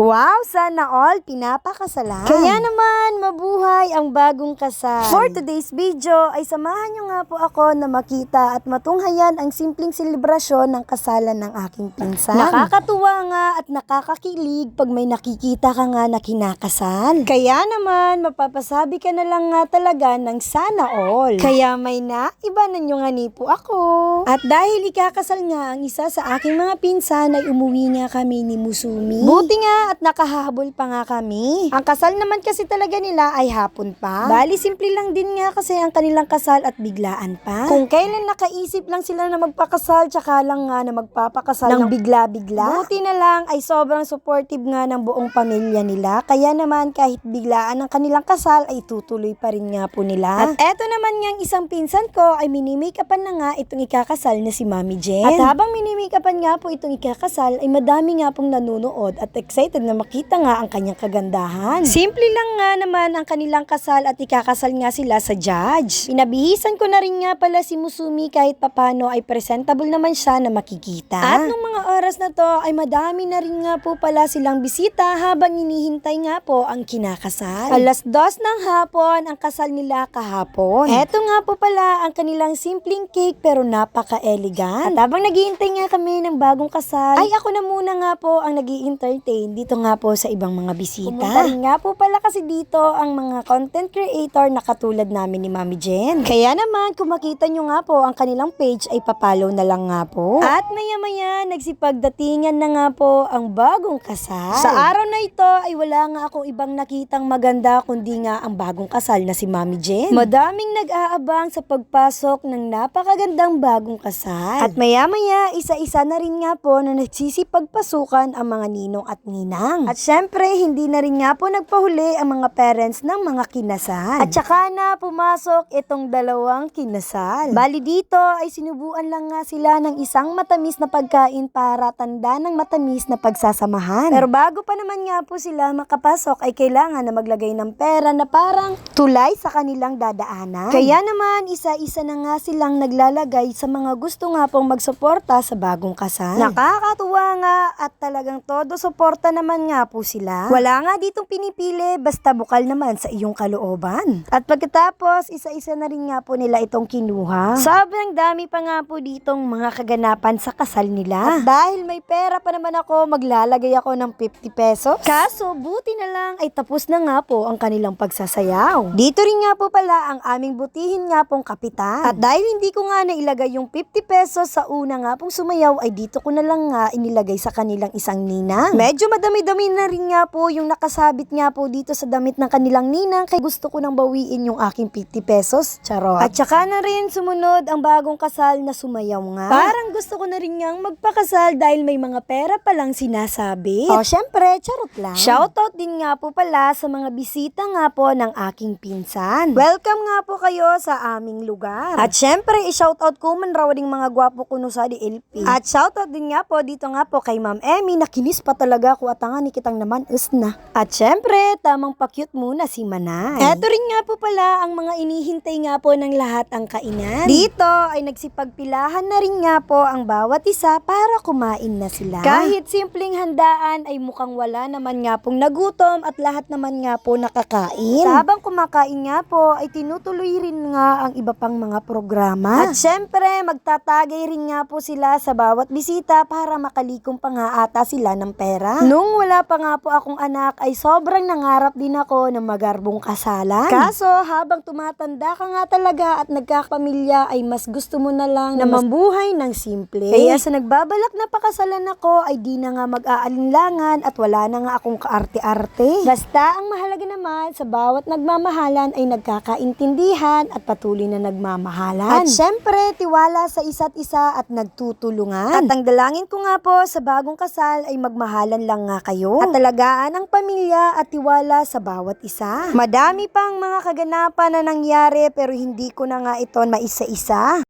Wow, sana all pinapakasalan. Kaya naman, mabuhay ang bagong kasal. For today's video ay samahan nyo nga po ako na makita at matunghayan ang simpleng selebrasyon ng kasalan ng aking pinsan. Nakakatuwa nga at nakakakilig pag may nakikita ka nga na kinakasal. Kaya naman, mapapasabi ka na lang nga talaga ng sana all. Kaya may na, iba na nyo nga ni po ako. At dahil ikakasal nga ang isa sa aking mga pinsan ay umuwi nga kami ni Musumi. Buti nga at nakahabol pa nga kami. Ang kasal naman kasi talaga nila ay hapon pa. Bali, simple lang din nga kasi ang kanilang kasal at biglaan pa. Kung kailan nakaisip lang sila na magpakasal, tsaka lang nga na magpapakasal ng bigla-bigla. Buti na lang ay sobrang supportive nga ng buong pamilya nila. Kaya naman kahit biglaan ang kanilang kasal ay tutuloy pa rin nga po nila. At eto naman nga isang pinsan ko ay minimake-upan na nga itong ikakasal na si Mami Jen. At habang minimake-upan nga po itong ikakasal ay madami nga pong nanonood at excited na makita nga ang kanyang kagandahan. Simple lang nga naman ang kanilang kasal at ikakasal nga sila sa judge. Pinabihisan ko na rin nga pala si Musumi kahit papano ay presentable naman siya na makikita. At nung mga oras na to ay madami na rin nga po pala silang bisita habang inihintay nga po ang kinakasal. Alas dos ng hapon ang kasal nila kahapon. Eto nga po pala ang kanilang simpleng cake pero napaka-elegant. At habang naghihintay nga kami ng bagong kasal, ay ako na muna nga po ang nag entertain dito nga po sa ibang mga bisita. Pumunta rin nga po pala kasi dito ang mga content creator na katulad namin ni Mami Jen. Kaya naman, kung makita nyo nga po ang kanilang page ay papalo na lang nga po. At maya-maya, nagsipagdatingan na nga po ang bagong kasal. Sa araw na ito ay wala nga akong ibang nakitang maganda kundi nga ang bagong kasal na si Mami Jen. Madaming nag-aabang sa pagpasok ng napakagandang bagong kasal. At maya-maya, isa-isa na rin nga po na nagsisipagpasukan ang mga ninong at ninang. At syempre, hindi na rin nga po nagpahuli ang mga parents ng mga kinasal. At saka na pumasok itong dalawang kinasal. Bali dito ay sinubuan lang nga sila ng isang matamis na pagkain para tanda ng matamis na pagsasamahan. Pero bago pa naman nga po sila makapasok ay kailangan na maglagay ng pera na parang tulay sa kanilang dadaanan. Kaya naman, isa-isa na nga silang naglalagay sa mga gusto nga pong magsuporta sa bagong kasal. Nakakatuwa nga at talagang todo suporta naman nga po sila. Wala nga ditong pinipili basta bukal naman sa iyong kalooban. At pagkatapos, isa-isa na rin nga po nila itong kinuha. Sobrang dami pa nga po ditong mga kaganapan sa kasal nila. At dahil may pera pa naman ako, maglalagay ako ng 50 pesos. Kaso, buti na lang ay tapos na nga po ang kanilang pagsasayaw. Dito rin nga po pala ang aming butihin nga pong kapitan. At dahil hindi ko nga nailagay yung 50 pesos sa una nga pong sumayaw, ay dito ko na lang nga inilagay sa kanilang isang ninang. Medyo madami-dami na rin nga po yung nakasabit nga po dito sa damit ng kanilang ninang, kaya gusto ko nang bawiin yung aking 50 pesos. Charot. At saka na rin sumunod ang bagong kasal na sumayaw nga. Parang gusto ko na rin ngang magpakasal dahil may mga pera palang sinasabi. O syempre, charot lang. Shoutout din nga po pala sa mga bisita nga po ng aking pinsan. Welcome nga po kayo sa aming lugar. At syempre, i-shoutout ko man raw mga gwapo kuno sa di LP. At shoutout din nga po dito nga po kay Ma'am Emmy, nakinis pa talaga ko at nga ni kitang naman is na. At syempre, tamang pakyut muna si Manay. Eto rin nga po pala ang mga inihintay nga po ng lahat ang kainan. Dito ay nagsipagpilahan na rin nga po ang bawat isa para kumain na sila. Kahit simpleng handaan ay mukhang wala naman nga pong nagutom at lahat naman nga po nakakain. At habang kumakain nga po ay tinutuloy rin nga ang iba pang mga programa. At syempre, magtatagay rin nga po sila sa bawat bisita para makalikom pa nga ata sila ng pera. Nung wala pa nga po akong anak ay sobrang nangarap din ako ng magarbong kasalan. Kaso habang tumatanda ka nga talaga at nagkakapamilya ay mas gusto mo na lang na mambuhay ng simple. Kaya sa nagbabalak na pakasalan ako ay di na nga mag-aalinlangan at wala na nga akong kaarte-arte. Basta ang mahalaga naman sa bawat nagmamahalan ay nagkakaintindihan at patuloy na nagmamahalan. At syempre, tiwala sa isa't isa at nagtutulungan. At ang dalangin ko nga po sa bagong kasal ay magmahalan lang nga kayo. At talagaan ang pamilya at tiwala sa bawat isa. Madami pang mga kaganapan na nangyari pero hindi ko na nga ito maisa-isa.